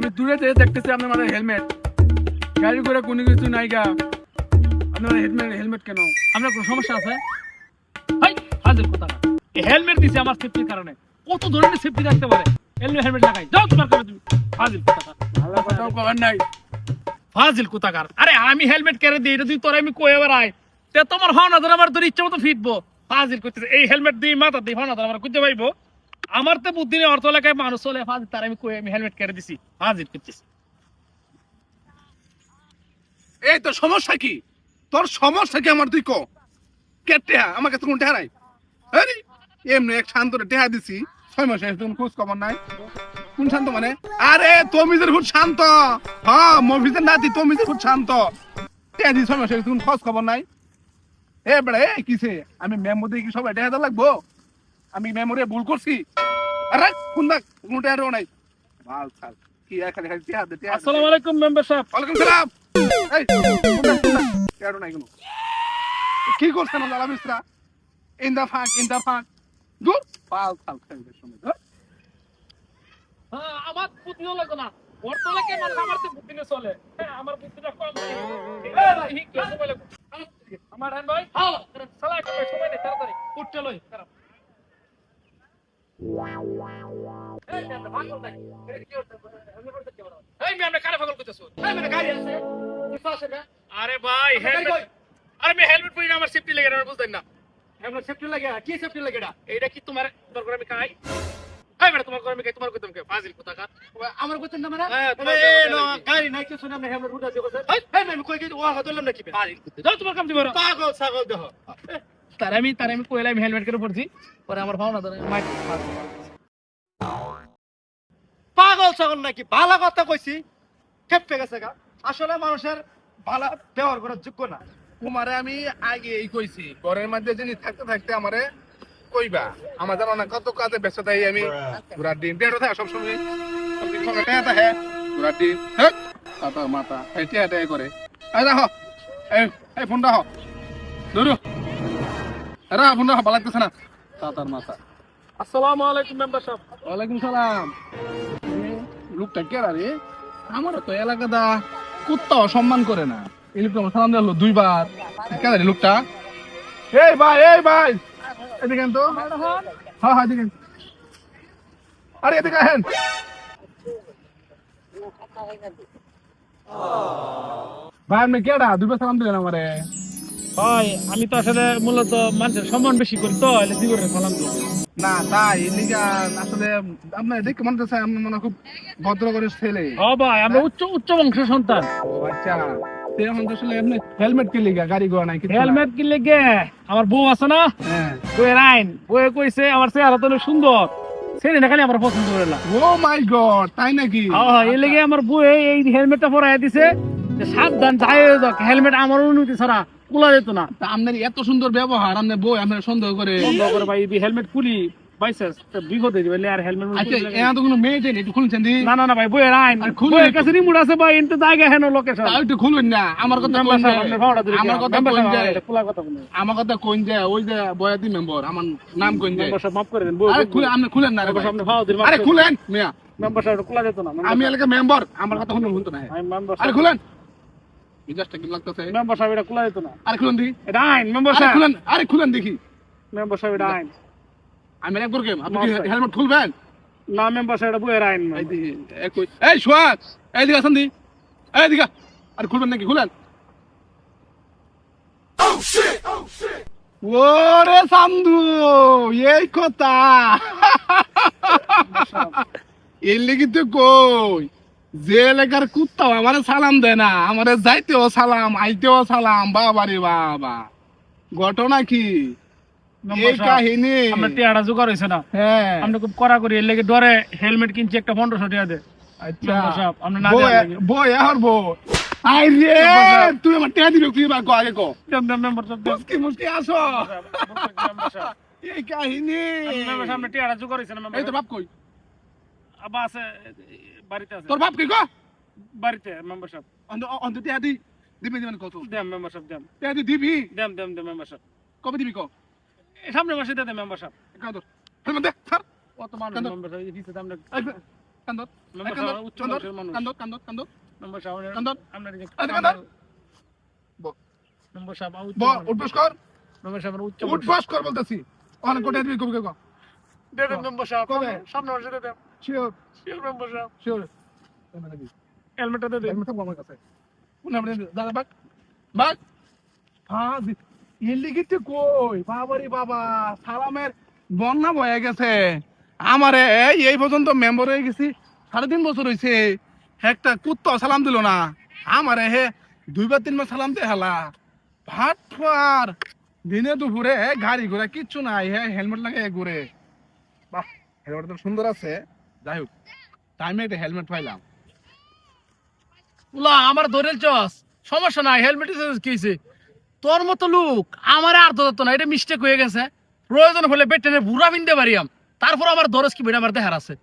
আমি দূরে থেকে দেখতেছি আপনার মাথায় হেলমেট গাড়ি করে কোনো কিছু নাই গা। আপনার হেলমেট হেলমেট কেন? আপনার কোনো সমস্যা আছে? হাজির কথা না। হেলমেট দিছে আমার সেফটির কারণে। কত ধরনের সেফটি রাখতে পারে? হেলমেট হেলমেট লাগাই। যাও তোমার তুমি। ভালো কথাও কবার নাই। ফাজিল কোথাকার। আরে আমি হেলমেট কেড়ে দিই এটা তুই তোর আমি কয়ে বেড়াই। তে তোমার হন আদার আমার তোর ইচ্ছা মতো ফিটবো। ফাজিল করতেছে এই হেলমেট দিয়ে মাথা দিয়ে হন আদার আমার খুঁজে পাইবো। আমার তো বুদ্ধি নেই, অর্থ এলাকায় মানুষ ফাজিল, তার আমি আমি হেলমেট কেড়ে দিছি। ফাজিল করতেছি। এই তো সমস্যা কি? তোর সমস্যা কি আমার তুই ক? কে টেহা? আমার কাছে কোন টেহা নাই। আরে এমনি এক টেহা দিছি। ছয় মাসে তুমি খোঁজ খবর নাই। কোন শান্ত মানে? আরে, তমিজের খুব শান্ত। হ্যাঁ মফিজের নাতি খুব শান্ত। টেহা দিছি, ছয় মাসে তুমি খোঁজ খবর নাই। এ বেড়া, এ কিসে? আমি মেমো দিয়ে কি সবাই টেহা লাগবো? আমি মেমোরি ভুল করছি আরে কোন দেখ কোন টেহাও নাই ভালো ছাল কি এক খালি টেহা দে দে। আসসালামু আলাইকুম মেম্বার সাহেব ওয়ালাইকুম সালাম এই কোনটা কোনটা নাই কোনো কি করছেন লালা মিশ্রা ইন দা ফাঁক ইন দা ফাঁক দূর পাল ফাল খাইবে সময় ধর। হ্যাঁ, আমার লাগে না আমার তো চলে হ্যাঁ আমার কম এই ভাই কে সময় আমার হ্যাঁ ভাই হাও সালা সময় নেই তাড়াতাড়ি উঠতে লই খারাপ আরে ভাই আরে আমি হেলমেট পরি না আমার সেফটি লাগে না বুঝতেন না। হেলমেট সেফটি লাগে? কি সেফটি লাগে এটা? এইটা কি তোমার তোমার করে আমি খাই? এই বেটা তোমার কইতাম কে ফাজিল আমার কইতেন না মানে? হ্যাঁ, এই, কথা না, গাড়ি নাই কিছু না আমি হেলমেট উঠা দিব স্যার এই, এই কই কি ও হাত ধরলাম নাকি ফাজিল কোথাকার। তোমার কাম দিবার পাগল ছাগল দেহ। তার আমি তার আমি কইলাম হেলমেট করে পড়ছি পরে আমার ভাবনা ধরে পাগল ছাগল নাকি? ভালো কথা কইছি। খেপে গেছে গা। আসলে মানুষের ভালো ব্যবহার করার যোগ্য না। তোমারে আমি আগে এই কইছি ঘরের মধ্যে জিনিস থাকতে থাকতে আমারে কইবা আমার জানো না কত কাজে ব্যস্ত তাই আমি। পুরা দিন টেটো থাকে সবসময় থাকে দিন হ্যাঁ। মাথা এই টেয়া টেয়া করে। এই রাহ এই এই ফোনটা হ ধরু। রা ফোনটা হ লাগতেছে না। তাতার মাথা। আসসালামু আলাইকুম মেম্বার সাহেব ওয়ালাইকুম সালাম। এ, লোকটা কে রে? আমার তো এলাকাটা কুত্তাও সম্মান করে না। এই লোকটা আমার সালাম দিলো দুইবার। কে রে লোকটা? এই ভাই এই ভাই। এদিকে তো হ্যাঁ হ্যাঁ এদিকে আরে এদিকে আহেন। ভাই আপনি কেডা দুইবার সালাম দিলেন আমারে। ভাই আমি তো আসলে মূলত মানুষের সম্মান বেশি করি তো এলে জীবনে সালাম না তাই এদিকে আসলে আপনার দেখে মনে হচ্ছে আপনি মনে খুব ভদ্র করে ছেলে। ও ভাই আমরা উচ্চ উচ্চ বংশের সন্তান। ও আচ্ছা সেরকম তো আসলে আপনি হেলমেট কে লিগা গাড়ি ঘোড়া নাই হেলমেট কিনলে গে আমার বউ আছে না? হ্যাঁ। বউয়ের আইন বউয়ে কইছে আমার চেহারা তো সুন্দর। সেটা না খালি আমার পছন্দ করে ও মাই গড তাই নাকি? এই লেগে আমার বউ এই হেলমেটটা পরাই দিছে সাবধান যাই হেলমেট আমার অনুমতি ছাড়া। খোলা যেত না। তা আপনার এত সুন্দর ব্যবহার আপনার বই আপনার সন্দেহ করে বন্ধ করে ভাই হেলমেট খুলি বাইসেস হয়ে যাবে আর হেলমেট আচ্ছা এরা তো কোনো মেয়ে দেন একটু খুলছেন দি। না না না ভাই বইয়ের আইন। আর খুলুন বইয়ের কাছে রিমোট আছে ভাই জায়গা হেন লোকেশন তাও একটু খুলবেন না আমার কথা কোন আমার কথা কোন যায়। খোলা কথা বলে। আমার কথা কোন যায় ওই যে বয়াদি মেম্বার আমার নাম কোন যায়। মেম্বার মাফ করে দেন বই আরে খুলে আপনি খুলেন না রে। সাহেব ফাও দিন আরে খুলেন মিয়া। মেম্বার সাহেব খোলা যেত না আমি এলাকা মেম্বার আমার কথা শুনুন শুনতো না আমি মেম্বার আরে খুলেন। মিজাজটা কি লাগতেছে? মেম্বার সাহেব এটা খোলা যেত না। আরে খুলেন দেখি। এটা আইন মেম্বার সাহেব। খুলেন আরে খুলেন দেখি। মেম্বার সাহেব এটা আইন। আমি এক করকে আপনি কি হেলমেট খুলবেন? না মেম্বার সাহেব এটা বইয়ের আইন এই কই এই দিকে আসেন দি। এই দিকে। আর খুলবেন নাকি খুলেন। ওরে সান্দু এই কথা। এই লেগে তো কই? যে এলাকার কুত্তাও আমার সালাম দেয় না আমার যাইতেও সালাম আইতেও সালাম বাবা রে বাবা। ঘটনা কি? এই কাহিনী। আমরা টিয়াটা জোগাড় হয়েছে না। হ্যাঁ। আমরা খুব করা করি এর লেগে ডরে হেলমেট কিনছি একটা পনেরোশো টাকা দে আচ্ছা। আমরা না বই। বই আর তুই আমার টেয়া দিবি তুই বা কো আগে কো দেন দেন মেম্বার সাহেব মুস্কি মুস্কি আসো। এই কাহিনী। আমরা টিয়াটা জোগাড় হয়েছে না এই তোর বাপ কই? আবা আছে বাড়িতে আছে। তোর বাপ কি কো? বাড়িতে মেম্বার সাহেব অন্ত অন্ত টেয়া দি দিবি দিবি কত? দেম মেম্বার সাহেব দেম দি দিবি? দেম দেম দেম মেম্বার সাহেব কবে দিবি কো? সামনে মাসে দে মেম্বার সাহেব কাঁদর হেলমেট দে স্যার কত মানুষ কেন? মেম্বার সাহেব এই দিতে দাম এই কান্দর কান্দর উচ্চ কান্দর মানুষ। কান্দর কান্দর কান্দর। মেম্বার সাহেব কান্দর। দিকে আরে কান্দর। ব- মেম্বার সাহেব উচ্চ উঠবস কর। মেম্বার সাহেব উচ্চ উঠবস কর বলতেছি। অনেক কোটি দিবি কবি কব দে দেন মেম্বার সাহেব কবে? সামনে মাসে দে। শিওর শিওর মেম্বার সাহেব শিওর হেলমেটটা দে। দেন আমার কাছে কোন আপনি দাদা বাক বাক হ্যাঁ এলি কই? বাবারে বাবা সালামের বন্যা বয়ে গেছে। আমারে এই পর্যন্ত মেম্বার হয়ে গেছি। সাড়ে তিন বছর হয়েছে একটা কুত্তা সালাম দিল না। আমারে হে দুইবার তিনবার সালাম দিয়ে হেলা। ভাত ফার দিনে দুপুরে গাড়ি ঘোড়া কিচ্ছু নাই। হ্যাঁ হেলমেট লাগে ঘুরে বাহ হেলমেট তো সুন্দর আছে। যাই হোক টাইমে একটা হেলমেট পাইলাম। উলা, আমার ধরেল চস। সমস্যা নাই হেলমেট কি হয়েছে তোর মতো লোক, আমার আর ধরতো না, এটা মিস্টেক হয়ে গেছে। প্রয়োজন হলে বেটেনে বুড়া বিনতে পারিয়াম তারপর আমার দরজ কি বেড়ে আমার দেহার আছে।